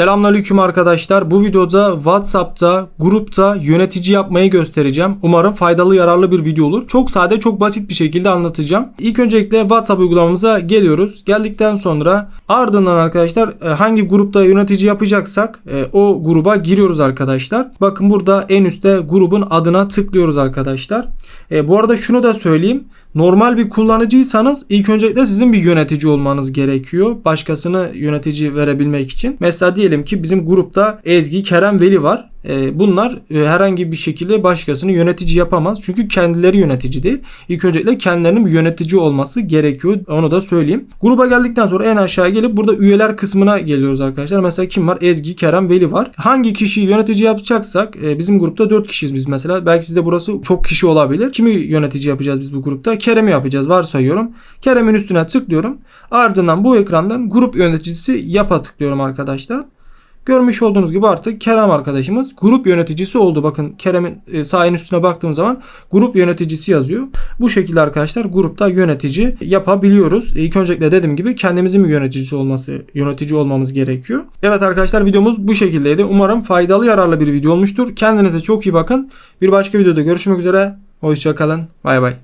Selamünaleyküm arkadaşlar. Bu videoda WhatsApp'ta, grupta yönetici yapmayı göstereceğim. Umarım faydalı, yararlı bir video olur. Çok sade, çok basit bir şekilde anlatacağım. İlk öncelikle WhatsApp uygulamamıza geliyoruz. Geldikten sonra ardından arkadaşlar e, hangi grupta yönetici yapacaksak e, o gruba giriyoruz arkadaşlar. Bakın burada en üstte grubun adına tıklıyoruz arkadaşlar. E, bu arada şunu da söyleyeyim. Normal bir kullanıcıysanız ilk öncelikle sizin bir yönetici olmanız gerekiyor. Başkasını yönetici verebilmek için. Mesela diyelim ki bizim grupta Ezgi, Kerem, Veli var. Ee, bunlar e, herhangi bir şekilde başkasını yönetici yapamaz. Çünkü kendileri yönetici değil. İlk öncelikle kendilerinin bir yönetici olması gerekiyor. Onu da söyleyeyim. Gruba geldikten sonra en aşağı gelip burada üyeler kısmına geliyoruz arkadaşlar. Mesela kim var? Ezgi, Kerem, Veli var. Hangi kişiyi yönetici yapacaksak e, bizim grupta 4 kişiyiz biz mesela. Belki sizde burası çok kişi olabilir. Kimi yönetici yapacağız biz bu grupta? Kerem'i yapacağız varsayıyorum. Kerem'in üstüne tıklıyorum. Ardından bu ekrandan grup yöneticisi yapa tıklıyorum arkadaşlar. Görmüş olduğunuz gibi artık Kerem arkadaşımız grup yöneticisi oldu. Bakın Kerem'in e, en üstüne baktığım zaman grup yöneticisi yazıyor. Bu şekilde arkadaşlar grupta yönetici yapabiliyoruz. İlk öncelikle dediğim gibi kendimizin bir yöneticisi olması, yönetici olmamız gerekiyor. Evet arkadaşlar videomuz bu şekildeydi. Umarım faydalı yararlı bir video olmuştur. Kendinize çok iyi bakın. Bir başka videoda görüşmek üzere. Hoşçakalın. Bay bay.